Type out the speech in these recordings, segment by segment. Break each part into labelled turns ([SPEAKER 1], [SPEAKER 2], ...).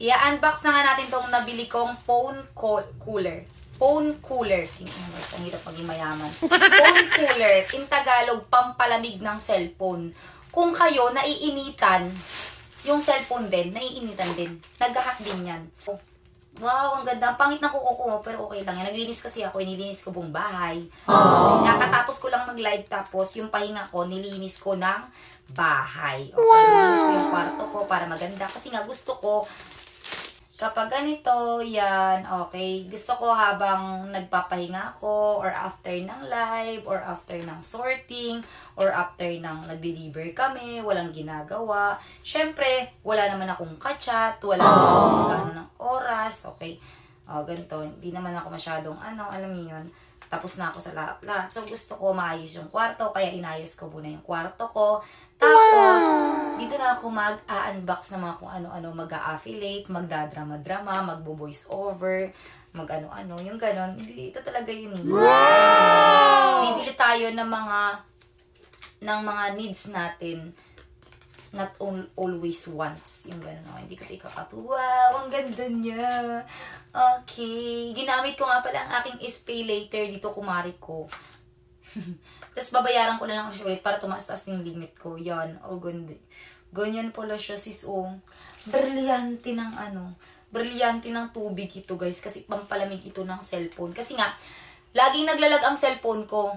[SPEAKER 1] I-unbox na nga natin tong nabili kong phone co- cooler. Phone cooler. King Universe, ang hirap maging mayaman. phone cooler, in Tagalog, pampalamig ng cellphone. Kung kayo naiinitan, yung cellphone din, naiinitan din. Naghahack din yan. Oh. Wow, ang ganda. Ang pangit na kuko ko, pero okay lang yan. Naglinis kasi ako, nilinis ko buong bahay. Kakatapos ko lang mag-live, tapos yung pahinga ko, nilinis ko ng bahay. Okay, nilinis ko yung kwarto ko para maganda. Kasi nga gusto ko, Kapag ganito, yan, okay. Gusto ko habang nagpapahinga ako, or after ng live, or after ng sorting, or after ng nag-deliver kami, walang ginagawa. Siyempre, wala naman akong kachat, wala naman akong ng oras, okay. O, ganito, hindi naman ako masyadong, ano, alam niyo yun, tapos na ako sa lahat-lahat. So, gusto ko maayos yung kwarto, kaya inayos ko muna yung kwarto ko. Tapos, dito na ako mag-unbox ng mga kung ano-ano, mag-affiliate, magdadrama-drama, magbo-voice over, mag-ano-ano, yung ganon. Ito talaga yun. eh. Bibili tayo ng mga ng mga needs natin not all, always wants. Yung gano'n ako. Hindi ko ito ikakatuwa. Wow, ang ganda niya. Okay. Ginamit ko nga pala ang aking spay later dito kumari ko. Tapos babayaran ko na lang siya ulit para tumaas-taas yung limit ko. Yan. Oh, ganda. Ganyan pala siya, sis. Oh. Brilyante ng ano. Brilyante ng tubig ito, guys. Kasi pampalamig ito ng cellphone. Kasi nga, laging naglalag ang cellphone ko.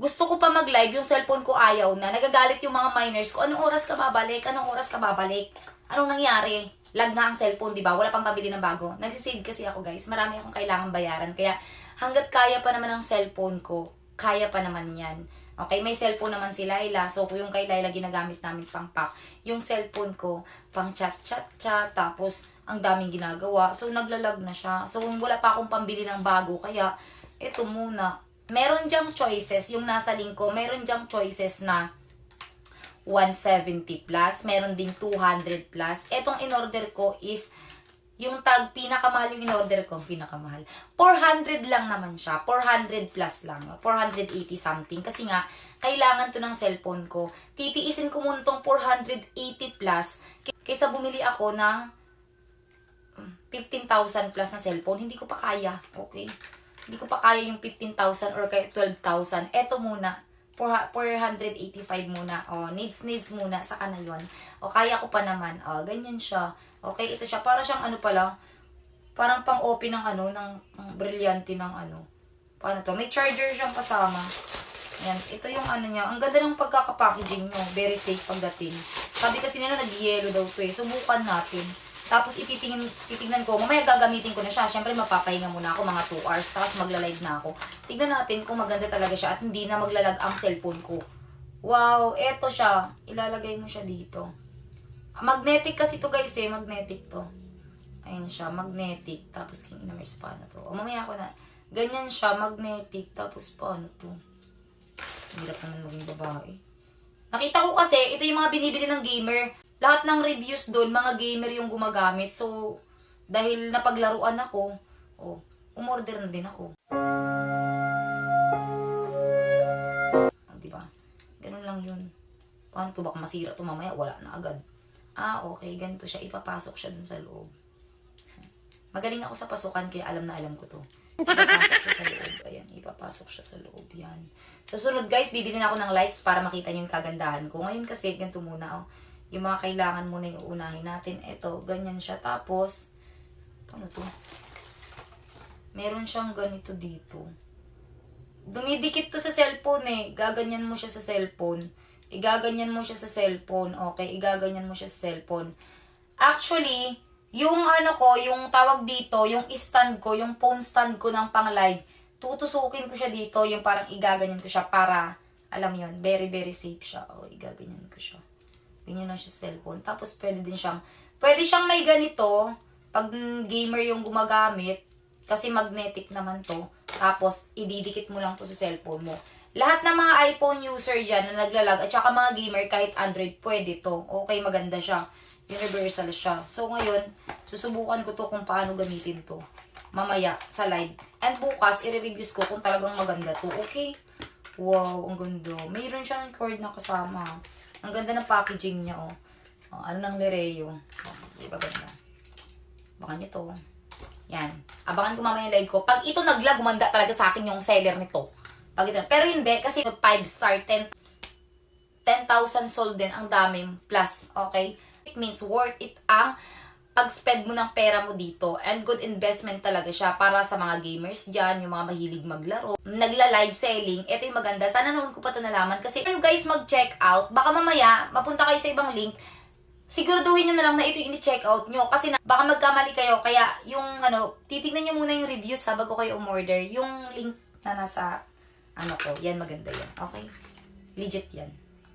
[SPEAKER 1] Gusto ko pa mag-live, yung cellphone ko ayaw na. Nagagalit yung mga miners ko. Anong oras ka babalik? Anong oras ka babalik? Anong nangyari? Lag nga ang cellphone, di ba? Wala pang pabili ng bago. Nagsisave kasi ako, guys. Marami akong kailangan bayaran. Kaya hanggat kaya pa naman ang cellphone ko, kaya pa naman yan. Okay, may cellphone naman si Laila. So, yung kay Laila ginagamit namin pang pack, yung cellphone ko, pang chat-chat-chat, tapos ang daming ginagawa. So, naglalag na siya. So, wala pa akong pambili ng bago. Kaya, ito muna. Meron diyang choices, yung nasa link ko, meron diyang choices na 170 plus, meron ding 200 plus. Etong in-order ko is yung tag pinakamahal yung in-order ko, pinakamahal. 400 lang naman siya. 400 plus lang. 480 something. Kasi nga, kailangan to ng cellphone ko. Titiisin ko muna tong 480 plus kaysa bumili ako ng mm, 15,000 plus na cellphone. Hindi ko pa kaya. Okay? Hindi ko pa kaya yung 15,000 or kaya 12,000. Eto muna. 4- 485 muna. O, needs, needs muna. Saka na yun. O, kaya ko pa naman. O, ganyan siya. Okay, ito siya. Para siyang ano pala. Parang pang-open ng ano, ng, ng brilyante ng ano. Paano to? May charger siyang kasama. Yan. Ito yung ano niya. Ang ganda ng pagkakapackaging nyo. Very safe pagdating. Sabi kasi nila nag-yellow daw to eh. Subukan natin. Tapos ititingin, titignan ko. Mamaya gagamitin ko na siya. Siyempre mapapahinga muna ako mga 2 hours. Tapos magla-live na ako. Tignan natin kung maganda talaga siya at hindi na maglalag ang cellphone ko. Wow, eto siya. Ilalagay mo siya dito. Magnetic kasi to guys eh. Magnetic to. Ayun siya, magnetic. Tapos king inamers paano to. O mamaya ako na. Ganyan siya, magnetic. Tapos paano to. Hirap naman maging babae. Nakita ko kasi, ito yung mga binibili ng gamer. Lahat ng reviews doon, mga gamer yung gumagamit. So, dahil napaglaruan ako, oh, umorder na din ako. Ah, di ba? Ganun lang yun. Paano to? Baka masira to mamaya, wala na agad. Ah, okay, ganito siya. Ipapasok siya dun sa loob. Magaling ako sa pasukan, kaya alam na alam ko to. Ipapasok siya sa loob. Ayan, ipapasok siya sa loob. Yan. Sa sunod, guys, bibili na ako ng lights para makita niyo yung kagandahan ko. Ngayon kasi, ganito muna, oh. Yung mga kailangan muna yung unahin natin. Ito, ganyan siya. Tapos, ano to? Meron siyang ganito dito. Dumidikit to sa cellphone eh. Gaganyan mo siya sa cellphone. Igaganyan mo siya sa cellphone. Okay, igaganyan mo siya sa cellphone. Actually, yung ano ko, yung tawag dito, yung stand ko, yung phone stand ko ng pang live, tutusukin ko siya dito, yung parang igaganyan ko siya para, alam yon very, very safe siya. O, igaganyan ko siya. Ganyan lang siya sa cellphone. Tapos, pwede din siyang, pwede siyang may ganito, pag gamer yung gumagamit, kasi magnetic naman to. Tapos, ididikit mo lang to sa cellphone mo. Lahat ng mga iPhone user dyan na naglalag, at saka mga gamer, kahit Android, pwede to. Okay, maganda siya. Universal siya. So, ngayon, susubukan ko to kung paano gamitin to. Mamaya, sa live. And bukas, i-reviews ko kung talagang maganda to. Okay? Wow, ang ganda. Mayroon siya ng cord na kasama. Ang ganda ng packaging niya, oh. oh ano ng Lereo. Oh, di ganda? Abangan nyo to. Yan. Abangan ko mamaya live ko. Pag ito naglag, gumanda talaga sa akin yung seller nito. Pag ito. Pero hindi, kasi 5 star, 10 10,000 sold din, ang dami plus, okay? It means worth it ang pag-spend mo ng pera mo dito. And good investment talaga siya para sa mga gamers dyan, yung mga mahilig maglaro. Nagla-live selling, ito yung maganda. Sana noon ko pa ito nalaman. Kasi kayo guys mag-check out, baka mamaya, mapunta kayo sa ibang link, siguraduhin nyo na lang na ito yung i-check out nyo. Kasi na, baka magkamali kayo. Kaya yung ano, titignan nyo muna yung reviews ha, bago kayo umorder. Yung link na nasa, ano ko, yan maganda yan. Okay? Legit yan.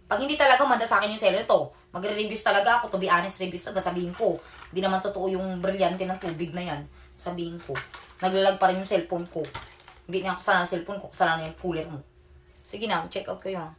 [SPEAKER 1] Pag hindi talaga manda sa akin yung seller to, magre-reviews talaga ako, to be honest, reviews talaga, sabihin ko. Hindi naman totoo yung brilyante ng tubig na yan. Sabihin ko. Naglalag pa rin yung cellphone ko. Hindi na ako ng cellphone ko, kasalanan yung cooler mo. Sige na, check out kayo ha.